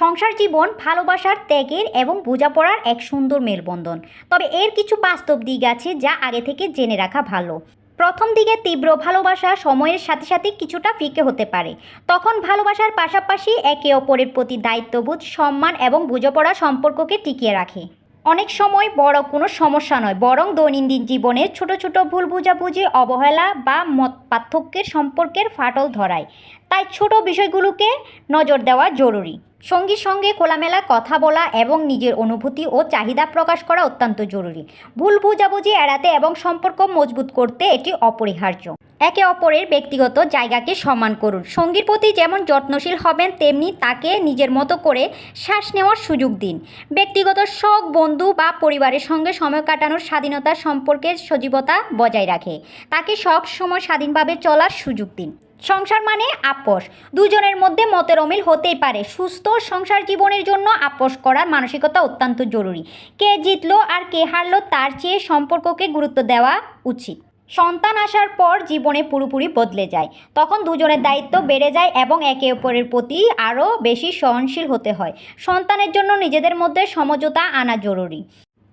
সংসার জীবন, ভালোবাসার ত্যাগের এবং বোঝাপড়ার এক সুন্দর মেলবন্ধন। তবে এর কিছু বাস্তব দিক আছে যা আগে থেকে জেনে রাখা ভালো। প্রথম দিকে তীব্র ভালোবাসা সময়ের সাথে সাথে কিছুটা ফিকে হতে পারে। তখন ভালোবাসার পাশাপাশি একে অপরের প্রতি দায়িত্ববোধ, সম্মান এবং বোঝাপড়া সম্পর্ককে টিকিয়ে রাখে। অনেক সময় বড় কোনো সমস্যা নয়, বরং দৈনন্দিন জীবনের ছোট ছোট ভুল বোঝাবুঝি, অবহেলা বা মত পার্থক্যের সম্পর্কের ফাটল ধরায়। তাই ছোট বিষয়গুলোকে নজর দেওয়া জরুরি। সঙ্গীর সঙ্গে খোলামেলা কথা বলা এবং নিজের অনুভূতি ও চাহিদা প্রকাশ করা অত্যন্ত জরুরি। ভুল বোঝাবুঝি এড়াতে এবং সম্পর্ক মজবুত করতে এটি অপরিহার্য। একে অপরের ব্যক্তিগত জায়গাকে সম্মান করুন। সঙ্গীর প্রতি যেমন যত্নশীল হবেন, তেমনি তাকে নিজের মতো করে শ্বাস নেওয়ার সুযোগ দিন। ব্যক্তিগত শখ, বন্ধু বা পরিবারের সঙ্গে সময় কাটানোর স্বাধীনতা সম্পর্কের সজীবতা বজায় রাখে। তাকে সব সময় স্বাধীনভাবে চলার সুযোগ দিন। সংসার মানে আপোষ। দুজনের মধ্যে মতের অমিল হতেই পারে। সুস্থ সংসার জীবনের জন্য আপোষ করার মানসিকতা অত্যন্ত জরুরি। কে জিতলো আর কে হারলো তার চেয়ে সম্পর্ককে গুরুত্ব দেওয়া উচিত। সন্তান আসার পর জীবনে পুরোপুরি বদলে যায়। তখন দুজনের দায়িত্ব বেড়ে যায় এবং একে অপরের প্রতি আরও বেশি সহনশীল হতে হয়। সন্তানের জন্য নিজেদের মধ্যে সমঝোতা আনা জরুরি।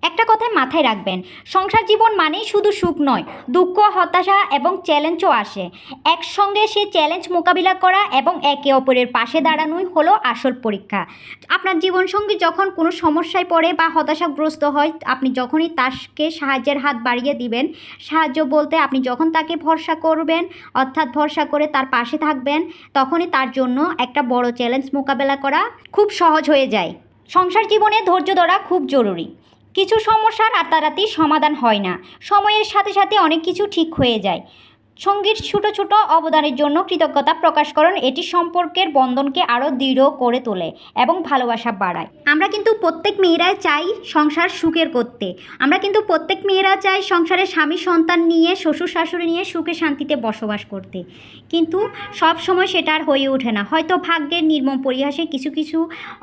একটা কথায় মাথায় রাখবেন, সংসার জীবন মানেই শুধু সুখ নয়, দুঃখ, হতাশা এবং চ্যালেঞ্জও আসে। একসঙ্গে সে চ্যালেঞ্জ মোকাবিলা করা এবং একে অপরের পাশে দাঁড়ানোই হলো আসল পরীক্ষা। আপনার জীবনসঙ্গী যখন কোনো সমস্যায় পড়ে বা হতাশাগ্রস্ত হয়, আপনি যখনই তাকে সাহায্যের হাত বাড়িয়ে দিবেন, সাহায্য বলতে আপনি যখন তাকে ভরসা করবেন, অর্থাৎ ভরসা করে তার পাশে থাকবেন, তখনই তার জন্য একটা বড় চ্যালেঞ্জ মোকাবেলা করা খুব সহজ হয়ে যায়। সংসার জীবনে ধৈর্য ধরা খুব জরুরি। কিছু সমস্যার রাতারাতি সমাধান হয় না। সময়ের সাথে সাথে অনেক কিছু ঠিক হয়ে যায়। সঙ্গীর ছোট ছোট অবদানের জন্য কৃতজ্ঞতা প্রকাশ করেন। এটি সম্পর্কের বন্ধনকে আরও দৃঢ় করে তোলে এবং ভালোবাসা বাড়ায়। আমরা কিন্তু প্রত্যেক মেয়েরাই চাই সংসার সুখের করতে। আমরা কিন্তু প্রত্যেক মেয়েরা চাই সংসারে স্বামী, সন্তান নিয়ে, শ্বশুর, শাশুড়ি নিয়ে সুখে শান্তিতে বসবাস করতে। কিন্তু সব সময় সেটা আর হয়ে ওঠে না। হয়তো ভাগ্যের নির্মম পরিহাসে কিছু কিছু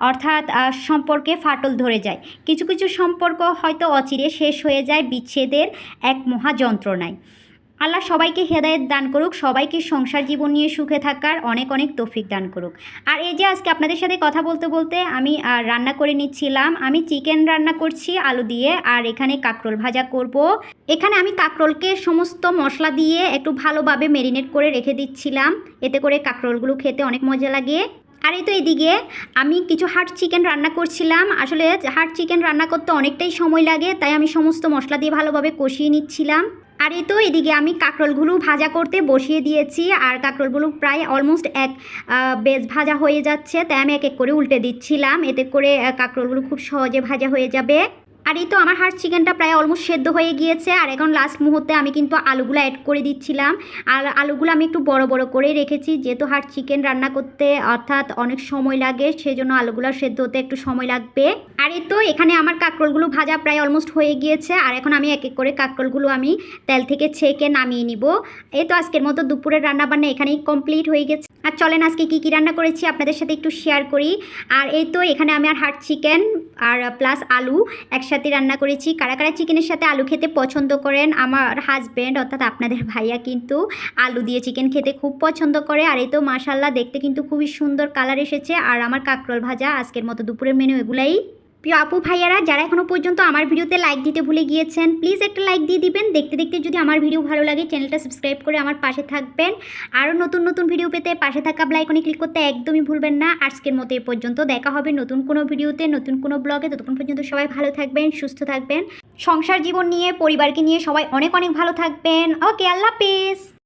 অর্থাৎ সম্পর্কে ফাটল ধরে যায়। কিছু কিছু সম্পর্ক হয়তো অচিরে শেষ হয়ে যায় বিচ্ছেদের এক মহা যন্ত্রণায় আল্লাহ সবাইকে হেদায়েত দান করুক, সবাইকে সংসার জীবন নিয়ে সুখে থাকার অনেক অনেক তৌফিক দান করুক। আর এই যে আজকে আপনাদের সাথে কথা বলতে বলতে আমি রান্না করে নিচ্ছিলাম। আমি চিকেন রান্না করছি, আলু দিয়ে, আর এখানে কাঁকরোল ভাজা করব। এখানে আমি কাঁকরোলকে সমস্ত মশলা দিয়ে একটু ভালোভাবে মেরিনেট করে রেখে দিচ্ছিলাম। এতে করে কাঁকরোলগুলো খেতে অনেক মজা লাগে। আর এই তো এদিকে আমি কিছু হার্ড চিকেন রান্না করছিলাম। আসলে হার্ড চিকেন রান্না করতে অনেকটাই সময় লাগে, তাই আমি সমস্ত মশলা দিয়ে ভালোভাবে কষিয়ে নিচ্ছিলাম। আর এই তো এদিকে আমি কাঁকরোলগুলো ভাজা করতে বসিয়ে দিয়েছি, আর কাঁকরোলগুলো প্রায় অলমোস্ট এক বেশ ভাজা হয়ে যাচ্ছে। তাই আমি এক এক করে উল্টে দিচ্ছিলাম। এতে করে কাঁকরোলগুলো খুব সহজে ভাজা হয়ে যাবে। আর এই তো আমার হার্ট চিকেনটা প্রায় অলমোস্ট সেদ্ধ হয়ে গিয়েছে, আর এখন লাস্ট মুহূর্তে আমি কিন্তু আলুগুলো অ্যাড করে দিচ্ছিলাম। আর আলুগুলো আমি একটু বড় বড় করে রেখেছি, যেহেতু হার্ট চিকেন রান্না করতে অর্থাৎ অনেক সময় লাগে, সেজন্য আলুগুলো সেদ্ধ হতে একটু সময় লাগবে। আর এই তো এখানে আমার কাঁকরোলগুলো ভাজা প্রায় অলমোস্ট হয়ে গিয়েছে, আর এখন আমি এক এক করে কাঁকরোলগুলো আমি তেল থেকে ছেঁকে নামিয়ে নিব। এই তো আজকের মতো দুপুরের রান্না বান্না এখানেই কমপ্লিট হয়ে গেছে। আর চলেন আজকে কী কী রান্না করেছি আপনাদের সাথে একটু শেয়ার করি। আর এই তো এখানে আমি আর হার্ট চিকেন আর প্লাস আলু একসাথে রান্না করেছি। কারা কারা চিকেনের সাথে আলু খেতে পছন্দ করেন? আমার হাজব্যান্ড অর্থাৎ আপনাদের ভাইয়া কিন্তু আলু দিয়ে চিকেন খেতে খুব পছন্দ করে। আর এই তো মাসাল্লাহ দেখতে কিন্তু খুবই সুন্দর কালার এসেছে। আর আমার কাঁকরোল ভাজা, আজকের মতো দুপুরের মেনু এগুলাই। প্রিয় আপু ভাইয়ারা, যারা এখনও পর্যন্ত আমার ভিডিওতে লাইক দিতে ভুলে গিয়েছেন প্লিজ একটা লাইক দিয়ে দিবেন। দেখতে দেখতে যদি আমার ভিডিও ভালো লাগে চ্যানেলটা সাবস্ক্রাইব করে আমার পাশে থাকবেন। আরও নতুন নতুন ভিডিও পেতে পাশে থাকা ব্লাইকনে ক্লিক করতে একদমই ভুলবেন না। আজকের মতো এ পর্যন্ত। দেখা হবে নতুন কোনো ভিডিওতে নতুন কোনো ব্লগে ততক্ষণ পর্যন্ত সবাই ভালো থাকবেন, সুস্থ থাকবেন। সংসার জীবন নিয়ে, পরিবারকে নিয়ে সবাই অনেক অনেক ভালো থাকবেন। ওকে আল্লাহ হাফেজ।